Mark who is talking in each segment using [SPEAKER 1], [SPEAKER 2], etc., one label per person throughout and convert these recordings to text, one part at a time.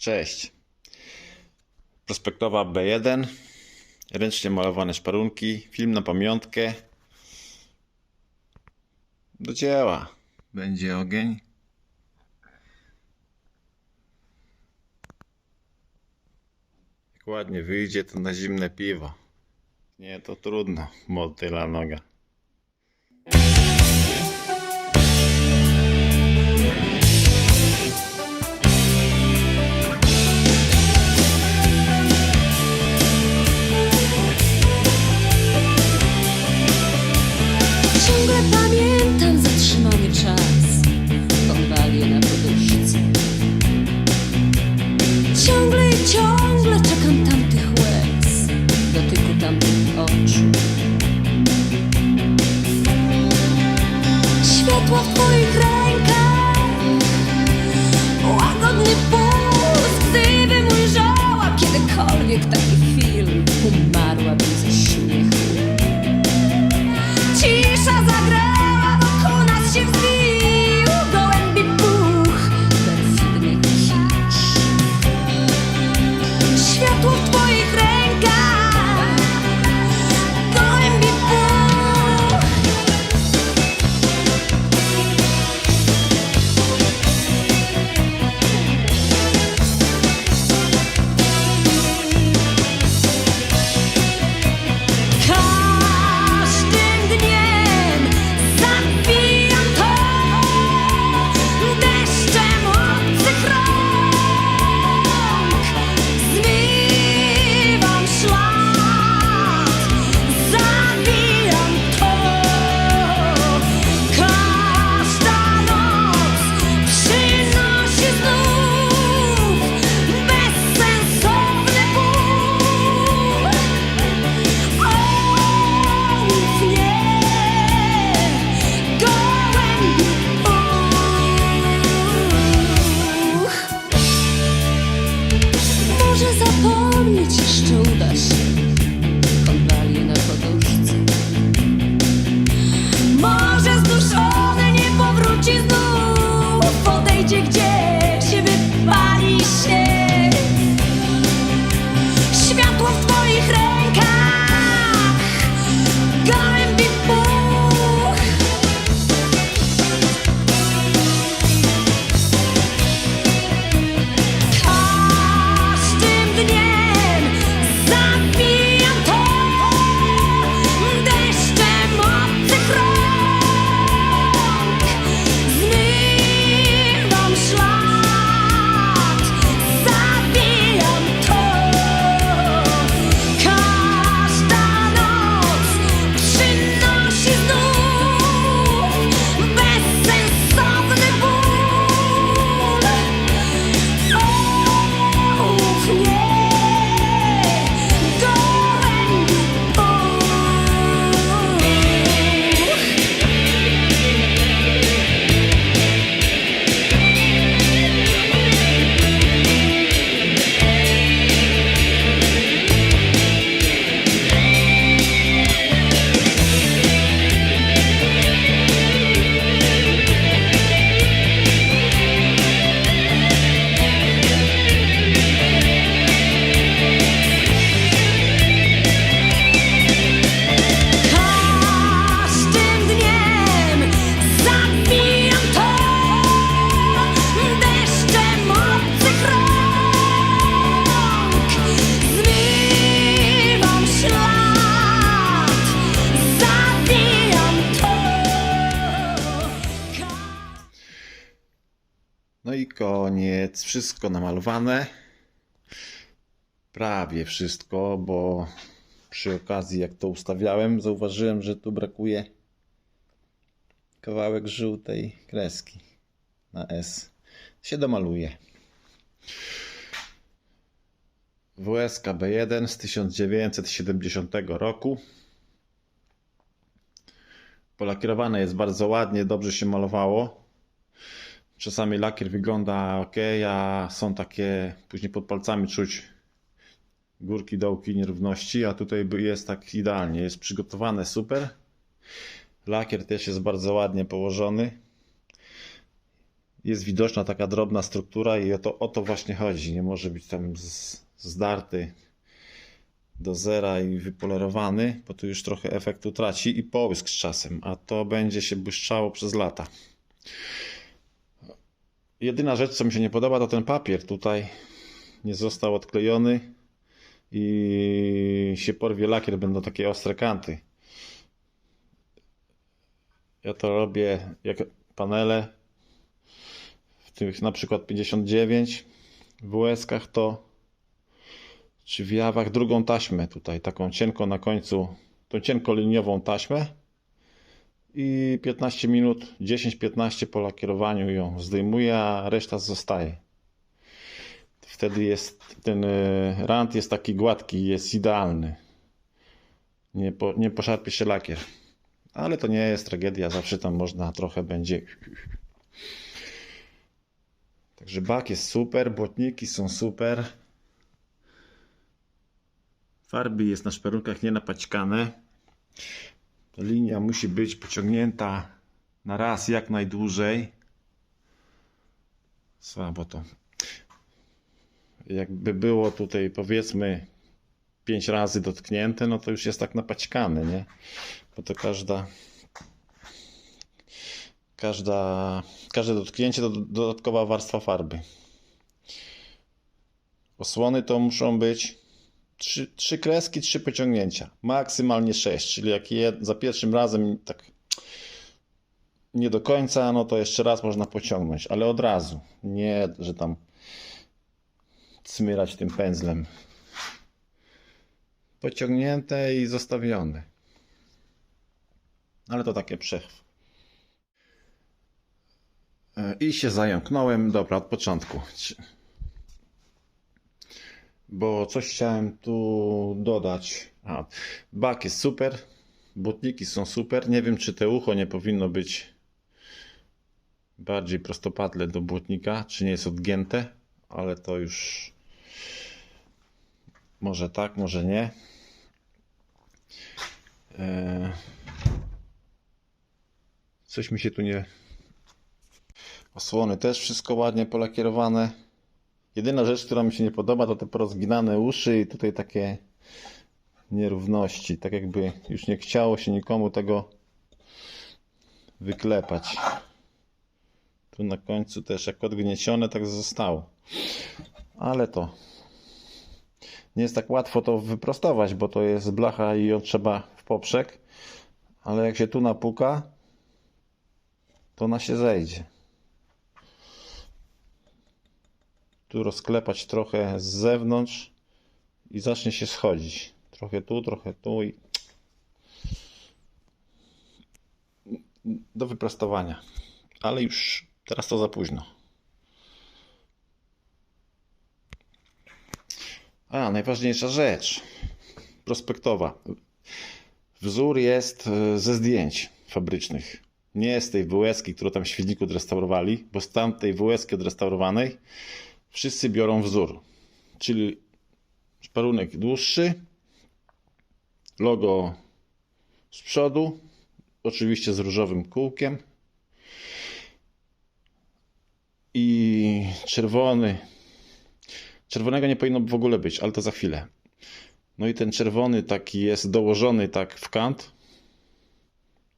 [SPEAKER 1] Cześć. Prospektowa B1. Ręcznie malowane szparunki. Film na pamiątkę. Do dzieła. Będzie ogień. Jak ładnie wyjdzie, to na zimne piwo. Nie, to trudno. Motyla noga. Koniec. Wszystko namalowane. Prawie wszystko, bo przy okazji jak to ustawiałem, zauważyłem, że tu brakuje kawałek żółtej kreski na S. Się domaluje. WSK B1 z 1970 roku. Polakierowane jest bardzo ładnie, dobrze się malowało. Czasami lakier wygląda ok, a są takie, później pod palcami czuć górki, dołki, nierówności, a tutaj jest tak idealnie, jest przygotowane super. Lakier też jest bardzo ładnie położony.
[SPEAKER 2] jest widoczna taka drobna struktura i o to, o to właśnie chodzi. Nie może być tam zdarty do zera i wypolerowany, bo tu już trochę efektu traci i połysk z czasem, a to będzie się błyszczało przez lata. Jedyna rzecz, co mi się nie podoba, to ten papier tutaj nie został odklejony i się porwie lakier, będą takie ostre kanty. Ja to robię jak panele w tych na przykład 59 w łezkach to czy w jawach drugą taśmę tutaj, taką cienką na końcu, tą cienko liniową taśmę i 15 minut, 10-15 po lakierowaniu ją zdejmuję, a reszta zostaje. Wtedy jest ten e, rant jest taki gładki, jest idealny. Nie, po, nie poszarpie się lakier. Ale to nie jest tragedia, zawsze tam można trochę będzie. Także bak jest super, błotniki są super. Farby jest na szperunkach nie napaćkane. Linia musi być pociągnięta na raz jak najdłużej. Słabo to. Jakby było tutaj powiedzmy pięć razy dotknięte, no to już jest tak napaćkane, nie? Bo to każda każda każde dotknięcie to dodatkowa warstwa farby. Osłony to muszą być trzy, trzy kreski, trzy pociągnięcia. Maksymalnie sześć, czyli jak je za pierwszym razem tak nie do końca, no to jeszcze raz można pociągnąć, ale od razu. Nie, że tam smyrać tym pędzlem. Pociągnięte i zostawione. Ale to takie przechw. E, I się zająknąłem. Dobra, od początku. Bo coś chciałem tu dodać. A, bak jest super. Butniki są super. Nie wiem, czy te ucho nie powinno być bardziej prostopadle do błotnika, czy nie jest odgięte, ale to już może tak, może nie. Eee, Coś mi się tu nie. Osłony też wszystko ładnie polakierowane. Jedyna rzecz, która mi się nie podoba, to te porozginane uszy i tutaj takie nierówności. Tak jakby już nie chciało się nikomu tego wyklepać. Tu na końcu też jak odgniecione, tak zostało. Ale to nie jest tak łatwo to wyprostować, bo to jest blacha i ją trzeba w poprzek. Ale jak się tu napuka, to ona się zejdzie. Tu rozklepać trochę z zewnątrz i zacznie się schodzić. Trochę tu, trochę tu i do wyprostowania. Ale już teraz to za późno. A, najważniejsza rzecz. Prospektowa. Wzór jest e, ze zdjęć fabrycznych. Nie z tej WS-ki, którą tam w świetniku odrestaurowali, bo z tamtej WS-ki odrestaurowanej wszyscy biorą wzór. Czyli szparunek dłuższy, logo z przodu, oczywiście z różowym kółkiem i czerwony. Czerwonego nie powinno w ogóle być, ale to za chwilę. No i ten czerwony taki jest dołożony tak w kant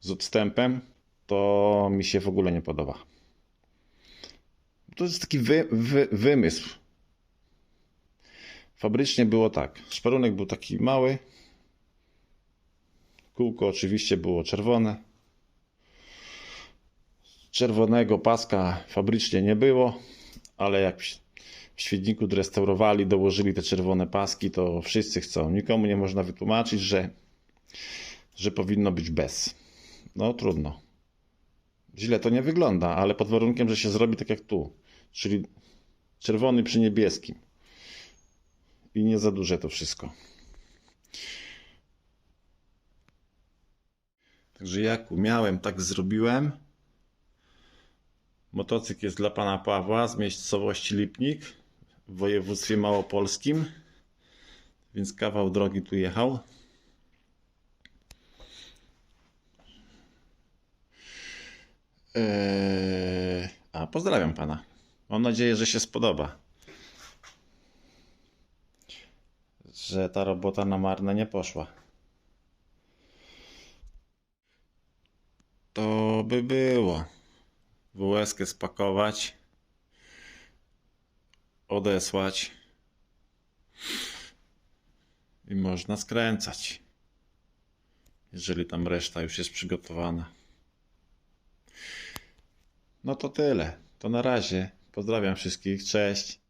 [SPEAKER 2] z odstępem, to mi się w ogóle nie podoba. To jest taki wy, wy, wymysł. Fabrycznie było tak. Szparunek był taki mały. Kółko oczywiście było czerwone. Czerwonego paska fabrycznie nie było, ale jak w świetniku restaurowali, dołożyli te czerwone paski, to wszyscy chcą. Nikomu nie można wytłumaczyć, że, że powinno być bez. No trudno. Źle to nie wygląda, ale pod warunkiem, że się zrobi tak jak tu. Czyli czerwony przy niebieskim. I nie za duże to wszystko. Także jak umiałem, tak zrobiłem. Motocykl jest dla pana Pawła z miejscowości Lipnik w województwie małopolskim. Więc kawał drogi tu jechał. Eee, A pozdrawiam pana. Mam nadzieję, że się spodoba. Że ta robota na marne nie poszła. To by było. WS-kę spakować, odesłać i można skręcać. Jeżeli tam reszta już jest przygotowana. No to tyle. To na razie. Pozdrawiam wszystkich. Cześć.